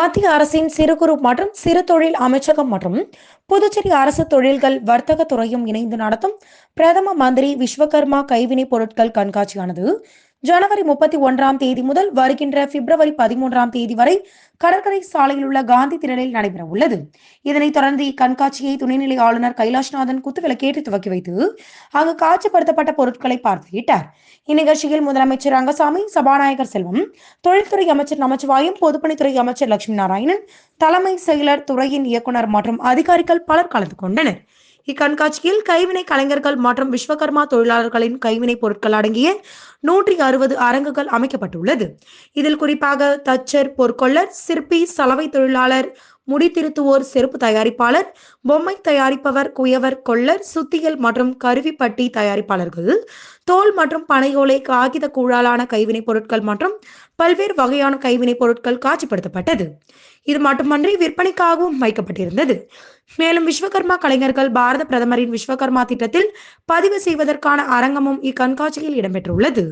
மத்திய அரசின் சிறு குறு மற்றும் சிறு தொழில் அமைச்சகம் மற்றும் புதுச்சேரி அரசு தொழில்கள் வர்த்தக துறையும் இணைந்து நடத்தும் பிரதம மந்திரி விஸ்வகர்மா கைவினைப் பொருட்கள் கண்காட்சியானது. ஜனவரி முப்பத்தி ஒன்றாம் தேதி முதல் வருகின்ற பிப்ரவரி பதிமூன்றாம் தேதி வரை கடற்கரை சாலையில் உள்ள காந்தி திடலில் நடைபெற உள்ளது இதனைத் தொடர்ந்து இக்கண்காட்சியை துணைநிலை ஆளுநர் கைலாஷ்நாதன் குத்துவிளக்கேற்றி துவக்கி வைத்து அங்கு காட்சிப்படுத்தப்பட்ட பொருட்களை பார்வையிட்டார். இந்நிகழ்ச்சியில் முதலமைச்சர் ரங்கசாமி சபாநாயகர் செல்வம் தொழில்துறை அமைச்சர் நமச்சிவாயம் பொதுப்பணித்துறை அமைச்சர் லட்சுமி நாராயணன் தலைமை செயலர் துறையின் இயக்குனர் மற்றும் அதிகாரிகள் பலர் கலந்து கொண்டனர். இக்கண்காட்சியில் கைவினை கலைஞர்கள் மற்றும் விஸ்வகர்மா தொழிலாளர்களின் கைவினை பொருட்கள் அடங்கிய நூற்றி அறுபது அரங்குகள் அமைக்கப்பட்டுள்ளது. இதில் குறிப்பாக தச்சர் பொற்கொள்ளர் சிற்பி சலவை தொழிலாளர் முடி திருத்துவோர் செருப்பு தயாரிப்பாளர் பொம்மை தயாரிப்பவர் குயவர் கொள்ளர் சுத்தியல் மற்றும் கருவிப்பட்டி தயாரிப்பாளர்கள் தோல் மற்றும் பனையோலை காகித கூழாலான கைவினைப் பொருட்கள் மற்றும் பல்வேறு வகையான கைவினைப் பொருட்கள் காட்சிப்படுத்தப்பட்டது. இது மட்டுமன்றி விற்பனைக்காகவும் வைக்கப்பட்டிருந்தது. மேலும் விஸ்வகர்மா கலைஞர்கள் பாரத பிரதமரின் விஸ்வகர்மா திட்டத்தில் பதிவு செய்வதற்கான அரங்கமும் இக்கண்காட்சியில் இடம்பெற்றுள்ளது.